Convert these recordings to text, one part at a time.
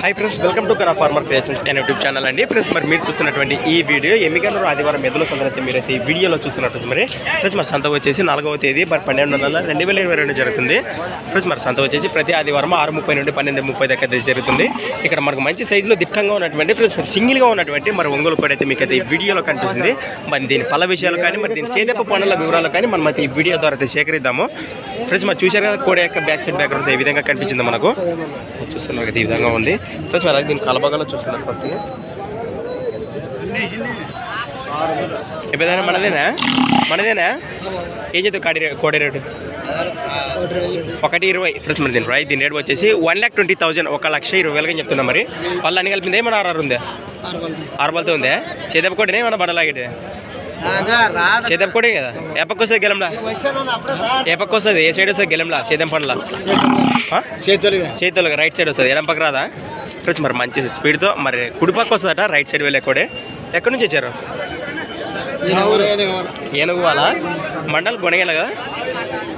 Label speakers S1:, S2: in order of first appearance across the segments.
S1: Hi friends welcome to కరా farmer creations and YouTube channel అండి. Friends మరి మీరు చూస్తున్నటువంటి ఈ వీడియో ఎమ్మిగనూరు ఆదివారం ఎదుల సందర్భంగా మీరైతే ఈ వీడియోలో చూస్తున్నట్టు మరి. ఫ్రెండ్స్ మరి సంత వచ్చేసి నాలుగవ తేదీ మరి పన్నెండు వందల రెండు వేల ఇరవై రెండు జరుగుతుంది. ఫ్రెండ్స్ మరి సంత వచ్చేసి ప్రతి ఆదివారం ఆరు ముప్పై నుండి పన్నెండు ముప్పై దగ్గర అయితే జరుగుతుంది. ఇక్కడ మనకు మంచి సైజులో దిట్టంగా ఉన్నటువంటి ఫ్రెండ్స్ మరి సింగిల్గా ఉన్నటువంటి మరి ఒంగోలు కూడా అయితే మీకు అయితే ఈ వీడియోలో కనిపిస్తుంది. మరి దీని పల విషయాలు కానీ మరి దీని సేదప పనుల వివరాలు కానీ మనం అయితే ఈ వీడియో ద్వారా అయితే సేకరిద్దాము. ఫ్రెండ్స్ మరి చూశారు కదా కోడి యొక్క బ్యాక్ సైడ్ బ్యాక్గ్రౌండ్ ఏ విధంగా కనిపించింది మనకు. చూస్తున్నారు ఈ విధంగా ఉంది. ఫ్రెండ్స్ మరి అలాగే దీని కలబగలో చూస్తున్నారు కొద్దిగా ఎప్పుడైనా మనదేనా? మనదేనా? ఏం చెప్తావు కాడి కోడి రేటు? ఒకటి ఇరవై. ఫ్రెండ్స్ మరి దీని రైట్ దీని రేట్ వచ్చేసి వన్ ల్యాక్ ట్వంటీ థౌసండ్ ఒక లక్ష ఇరవై వేలుగా చెప్తున్నా మరి. వాళ్ళు అన్ని కలిపింది ఏమన్నా ఆర్ఆర్ ఉందా? ఆరుబలతో ఉందా? చేదప్ప కోడినే ఏమన్నా బడలాగితే చేదప్ప కోడే కదా? ఏ పక్క వస్తుంది గెలంలా? ఏ పక్క వస్తుంది ఏ సైడ్ వస్తుంది గెలంలా? చేదం పండ్ల
S2: చేతులుగా.
S1: చేతులుగా. రైట్ సైడ్ వస్తుంది. ఎడం పక్క రాదా? ఫ్రెండ్స్ మరి మంచి స్పీడ్తో మరి కుడి పక్క వస్తుందట రైట్ సైడ్ వెళ్ళే కోడే. ఎక్కడి నుంచి వచ్చారు? ఏనుగు. వాళ్ళ మండలం గొనగల కదా?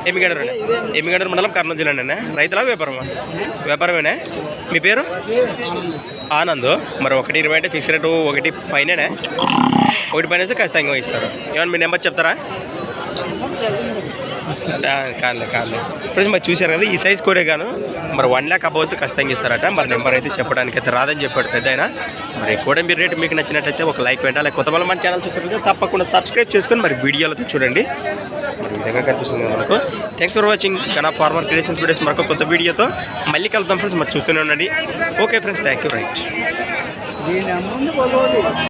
S1: ఎమ్మిగడూరు ఎమ్మిగడూరు మండలం కర్నూలు జిల్లా రైతులా వ్యాపారమా? వ్యాపారమేనా? మీ పేరు? ఆనంద్. మరి ఒకటి ఇరవై అంటే ఫిక్స్ రేటు ఒకటి పైననే. ఒకటి పైన ఖచ్చితంగా ఇస్తారు. ఏమన్నా మీ నెంబర్ చెప్తారా? కాదులే కాదులే. ఫ్రెండ్స్ మరి చూశారు కదా ఈ సైజ్ కూడా గాను మరి వన్ ల్యాక్ అబౌవ్ ఖచ్చితంగా ఇస్తారట. మరి నెంబర్ అయితే చెప్పడానికి అయితే రాదని చెప్పాడు పెద్ద ఆయన. మరి కూడా మీరు రేటు మీకు నచ్చినట్టయితే ఒక లైక్ వెంట కొత్త మన ఛానల్ చూసినట్లయితే తప్పకుండా సబ్స్క్రైబ్ చేసుకొని మరి వీడియోలో చూడండి. మరి విధంగా కనిపిస్తుంది మనకు. థ్యాంక్స్ ఫర్ వాచింగ్ కనా ఫార్మర్ క్రియేషన్స్ వీడియోస్ మరొక కొత్త వీడియోతో మళ్ళీ కలుద్దాం ఫ్రెండ్స్ మరి చూస్తూనే ఉండండి. Okay friends thank you right